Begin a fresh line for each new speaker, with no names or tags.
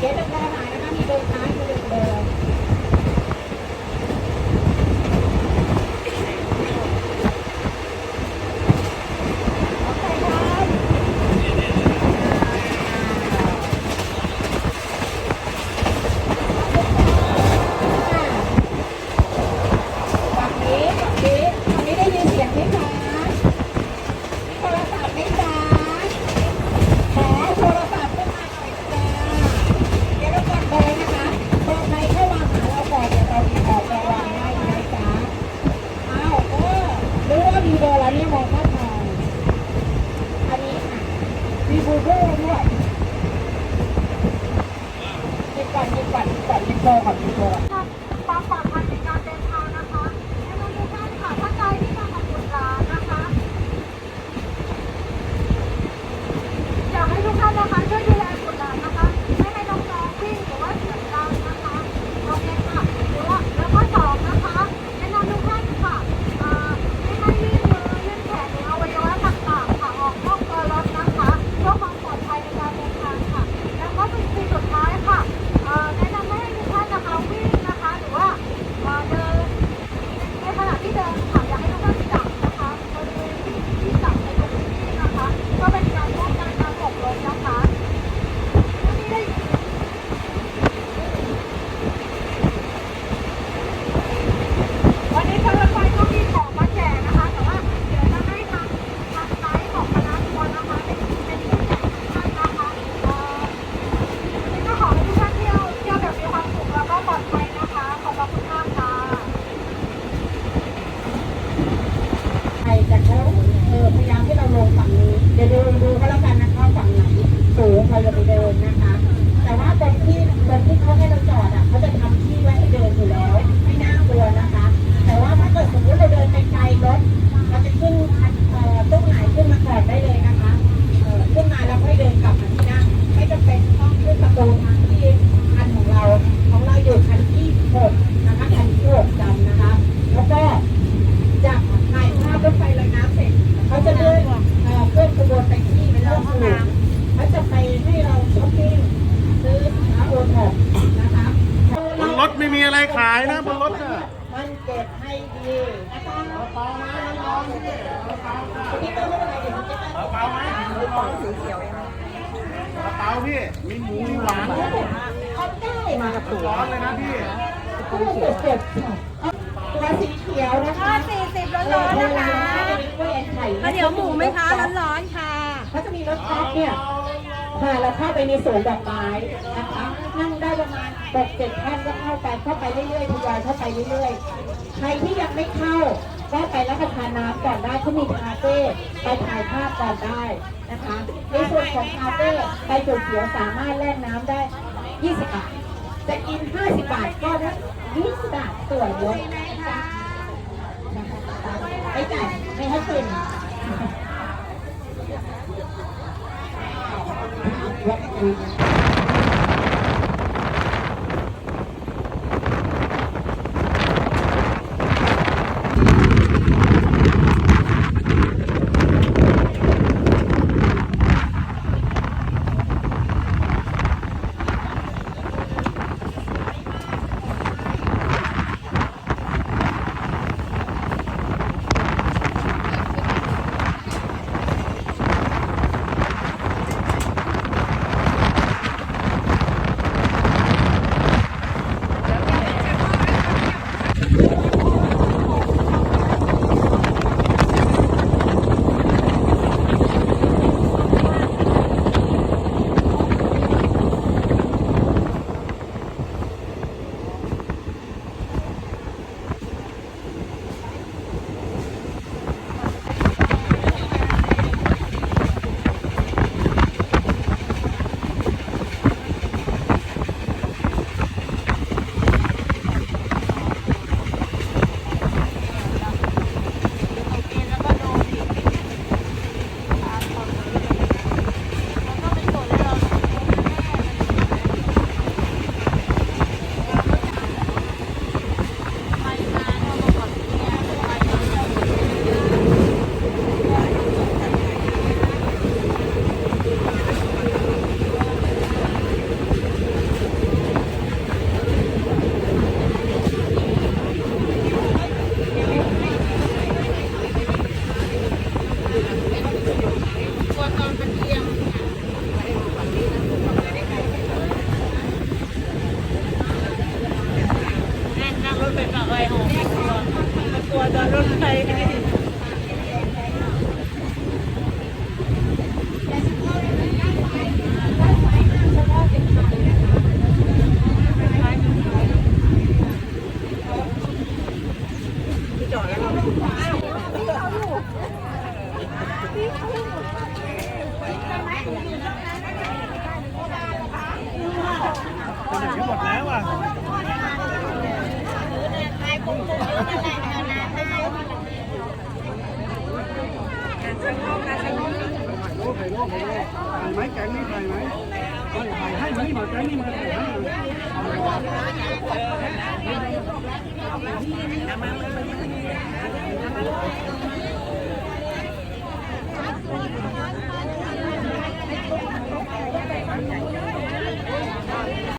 เจ๊ต้อหน่อยนะคะมีเบอร์ท้ายมีเบอร์ ฝั่งนี้ฝั่งนี้ฝั่งนี้ได้ยินเสียงไหมคะโทรศัพท์ไหมจ๊ะขอโทรศัพท์ขึ้นมาหน่อยจ้าเดี๋ยวเรากดเบอร์นะคะเบอร์ใครเข้ามาหาเราก่อนเดี๋ยวเรามีออกรางวัลให้นะจ๊ะอ้าวเออรู้ว่ามีเบอร์แล้วเนี่ยมองข้างทางอันนี้ค่ะ มีบูเบ้ด้วยหยิบก่อนหยิบก่อนหยิบก่อนยิบโบก่อนยิบโตก่อน
ความปลอดภัยในการเดินทางนะคะให้ทุกท่านค่ะท่าใดที่มากับบุตรหลานนะคะ อยากให้ทุกท่านนะคะช่วยดูแลบุตรหลานนะคะ ไม่ให้น้องๆวิ่งหรือว่าเสียงดังนะคะโอเคค่ะหรือว่าแล้วก็สองนะคะแนะนำทุกท่านค่ะเอ่อไม่ให้ยื่นมือยื่นแขนหรืออวัยวะต่างๆค่ะออกนอกตัวรถนะคะเพื่อความปลอดภัยในการเดินทางค่ะ แล้วก็สิ่งที่สุดท้ายค่ะเอ่อแนะนำไม่ให้ทุกท่านนะคะวิ่งนะคะหรือว่าเอ่อเดิน ในขณะที่เดินค่ะอยากให้ทุกท่านจับนะคะบริเวณที่ที่จับในตรงนี้นะคะ ก็เป็นการป้องกันการตกลงนะคะวันนี้ได้วันนี้การรถไฟก็มีของมาแจกนะคะ แต่ว่าเดี๋ยวจะให้ทางทางไซต์ของคณะทัวร์นะคะเป็นเป็นผู้แจกท่านนะคะเอ่อวันนี้ก็ขอให้ทุกท่านเที่ยวเที่ยวแบบมีความสุขแล้วก็ปลอดภัยนะคะ ขอบพระคุณมากค่ะ
ใครแต่เขาเออพยายามให้เราลงฝั่ง นี้เดี๋ยวดูดูก็แล้วกันนะคะฝั่งไหนสูงเราจะไปเดินนะคะ แต่ว่าตรงที่ตรงที่เขาให้เราจอดอะเขาจะทำที่ไว้ให้เดินอยู่แล้ว อะไรขายนะบนร
ถน่ะ
มันเก็บให้ดีนะคะเปาๆนะน้องๆที่ที่ต้องไม่เป็นไรเดี๋ยวผมจะตั้ง
กระเป๋าไหมกระเป๋าสีเขียวกระเป๋าพี่มีหมูมีหวาน
เขาได้มากับตัว
ร้อนเลยนะพี่
ตัวสีเขียวนะคะ
สี่สิบร้อนๆนะคะ
กล้วยไข่
ข้าเหนียวหมูไหมคะร้อนๆค่ะ
เขาจะมีรถกอล์ฟเนี่ยพาเราเข้าไปในสวนดอกไม้นะคะนั่งได้ หกเจ็ดท่านก็เข้าไปเข้าไปเรื่อยๆทยอยเข้าไปเรื่อยๆใครที่ยังไม่เข้าก็ไปรับประทานน้ำก่อนได้เขามีคาเฟ่ไปถ่ายภาพก่อนได้นะคะในส่วนของคาเฟ่ไปจุดเขียวสามารถแลกน้ำได้ 20 บาทจะกิน 50 บาทก็ได้20บาทส่วนลดนะคะไม่จ่ายไม่ให้เป็น
ข
จอดรถไฟ
หมดแล้วอะ ถ่ายไหมแกงนี่ถ่ายไหมถ่ายให้มันี่มาแกงนี่มาถ่ายให้มัน